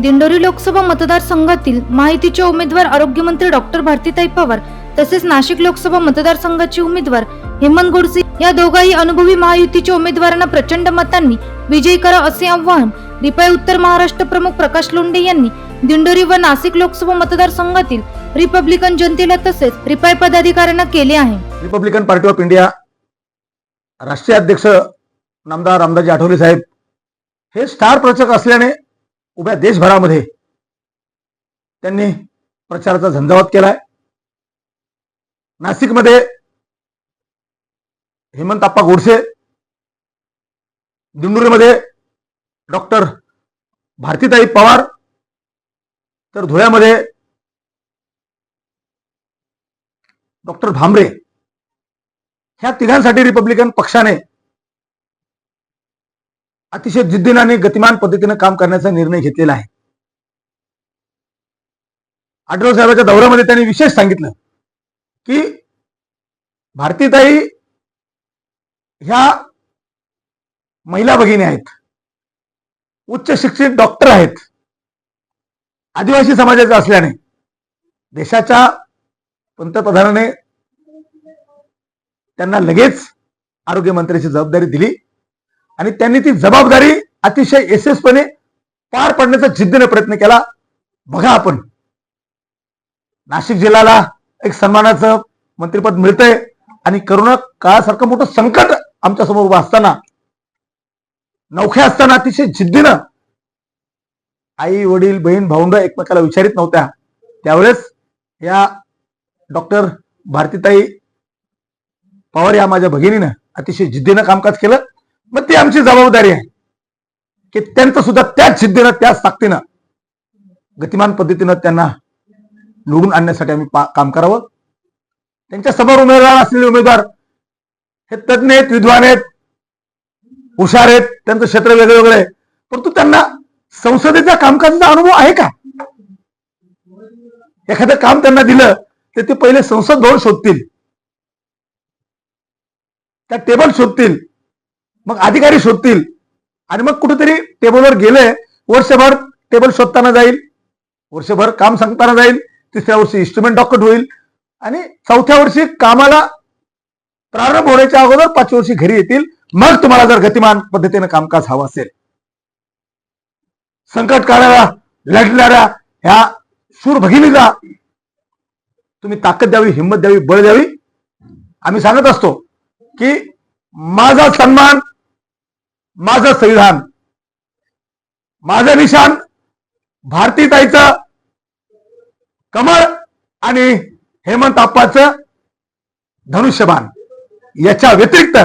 दिंडोरी लोकसभा मतदारसंघातील माहितीचे उमेदवार आरोग्यमंत्री डॉक्टर भारतीताई पवार तसेच नाशिक लोकसभा मतदारसंघाचे उमेदवार हेमंत गोडसे या दोघाही अनुभवी महायुतीच्या उमेदवारांना प्रचंड मतांनी विजयी करा असे आवाहन रिपाई उत्तर महाराष्ट्र प्रमुख प्रकाश लोंढे यांनी दिंडोरी व नाशिक लोकसभा मतदारसंघातील रिपब्लिकन जनतेला तसेच रिपाई पदाधिकाऱ्यांना केले आहे. रिपब्लिकन पार्टी ऑफ इंडिया राष्ट्रीय अध्यक्ष नामदार रामदाजी आठवले साहेब हे स्टार प्रचारक असल्याने उभ्या देशभरामध्ये त्यांनी प्रचाराचा झंझावात केलाय. नाशिकमध्ये हेमंत आप्पा गोडसे दिंडुरीमध्ये डॉक्टर भारतीताई पवार तर धुळ्यामध्ये डॉक्टर भांबरे ह्या तिघांसाठी रिपब्लिकन पक्षाने अतिशय जिद्दीनं आणि गतिमान पद्धतीने काम करण्याचा निर्णय घेतलेला आहे. आढळराव साहेबांच्या दौऱ्यामध्ये त्यांनी विशेष सांगितलं की भारतीताई ह्या महिला भगिनी आहेत. उच्च शिक्षित डॉक्टर आहेत. आदिवासी समाजाचे असल्याने देशाच्या पंतप्रधानाने त्यांना लगेच आरोग्यमंत्र्याची जबाबदारी दिली. आणि त्यांनी ती जबाबदारी अतिशय यशस्वीपणे पार पाडण्याचा जिद्दीने प्रयत्न केला. बघा आपण. नाशिक जिल्ह्याला एक सन्मानाचं मंत्रिपद मिळतंय आणि करोना काळासारखं मोठं संकट आमच्यासमोर उभं असताना नौख्या असताना अतिशय जिद्दीनं आई वडील बहीण भाऊंड एकमेकाला विचारित नव्हत्या. त्यावेळेस या डॉक्टर भारतीताई पवार या माझ्या भगिनीनं अतिशय जिद्दीनं कामकाज केलं. मग ती आमची जबाबदारी आहे. की त्यांचं सुद्धा त्याच सिद्धीनं त्याच ताकदीनं गतिमान पद्धतीनं त्यांना निवडून आणण्यासाठी आम्ही पा- काम करावं. त्यांच्यासमोर उमेदवार असलेले उमेदवार हे तज्ज्ञ आहेत विद्वान आहेत हुशार आहेत त्यांचं क्षेत्र वेगळे वेगळं आहे. परंतु त्यांना संसदेच्या कामकाजाचा अनुभव आहे का? एखादं काम त्यांना दिलं तर ते पहिले संसद भवन शोधतील. त्या टेबल शोधतील. मग अधिकारी शोधतील. आणि मग कुठेतरी टेबलवर गेले वर्षभर टेबल शोधताना जाईल. वर्षभर काम सांगताना जाईल. तिसऱ्या वर्षी इन्स्ट्रुमेंट डॉक्टर होईल. आणि चौथ्या वर्षी कामाला प्रारंभ होण्याच्या अगोदर पाचव्या वर्षी घरी येतील. मग तुम्हाला जर गतिमान पद्धतीने कामकाज हवं असेल. संकट काळाला लढणाऱ्या ह्या सूर भगिनीला तुम्ही ताकद द्यावी हिंमत द्यावी बळ द्यावी. आम्ही सांगत असतो की माझा सन्मान माझं संविधान माझं निशान भारतीताईचं कमळ आणि हेमंत आप्पाचं धनुष्यबाण. याच्या व्यतिरिक्त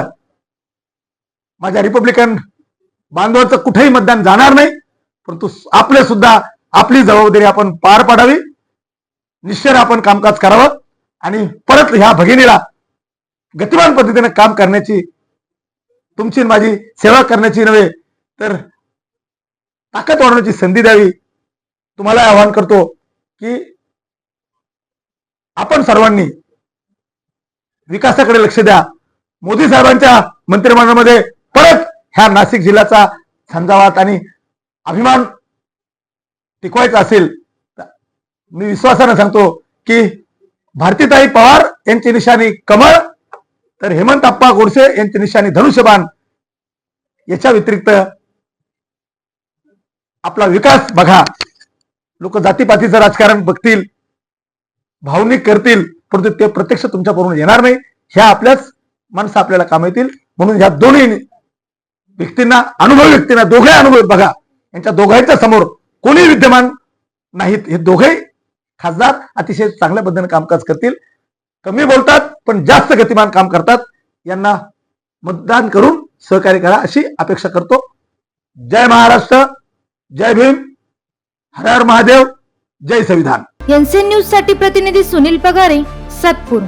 माझ्या रिपब्लिकन बांधवांचं कुठेही मतदान जाणार नाही परंतु आपले सुद्धा आपली जबाबदारी आपण पार पाडावी. निश्चय आपण कामकाज करावं आणि परत ह्या भगिनीला गतिमान पद्धतीने काम करण्याची तुमची माझी सेवा करण्याची नव्हे तर ताकद वाढवण्याची संधी द्यावी. तुम्हाला आवाहन करतो की आपण सर्वांनी विकासाकडे लक्ष द्या. मोदी साहेबांच्या मंत्रिमंडळामध्ये परत ह्या नाशिक जिल्ह्याचा समजावात आणि अभिमान टिकवायचा असेल मी विश्वासानं सांगतो की भारतीताई पवार यांची निशाणी कमळ तर हेमंत आप्पा गोडसे यांचे निशाणी धनुष्यबाण. याच्या व्यतिरिक्त आपला विकास बघा. लोक जातीपातीचं राजकारण बघतील. भावनिक करतील. परंतु ते प्रत्यक्ष तुमच्याकडून येणार नाही. ह्या आपल्याच माणसं आपल्याला काम येतील. म्हणून ह्या दोन्ही व्यक्तींना अनुभवी व्यक्तींना दोघे अनुभव बघा. यांच्या दोघांच्या समोर कोणी विद्यमान नाहीत. हे दोघे खासदार अतिशय चांगल्या पद्धतीने कामकाज करतील. कमी बोलतात पण जास्त गतिमान काम करतात. यांना मतदान करून सहकार्य करा अशी अपेक्षा करतो. जय महाराष्ट्र जय भीम हर हर महादेव जय संविधान. एनसीएन न्यूजसाठी प्रतिनिधी सुनील पगारे सातपूर.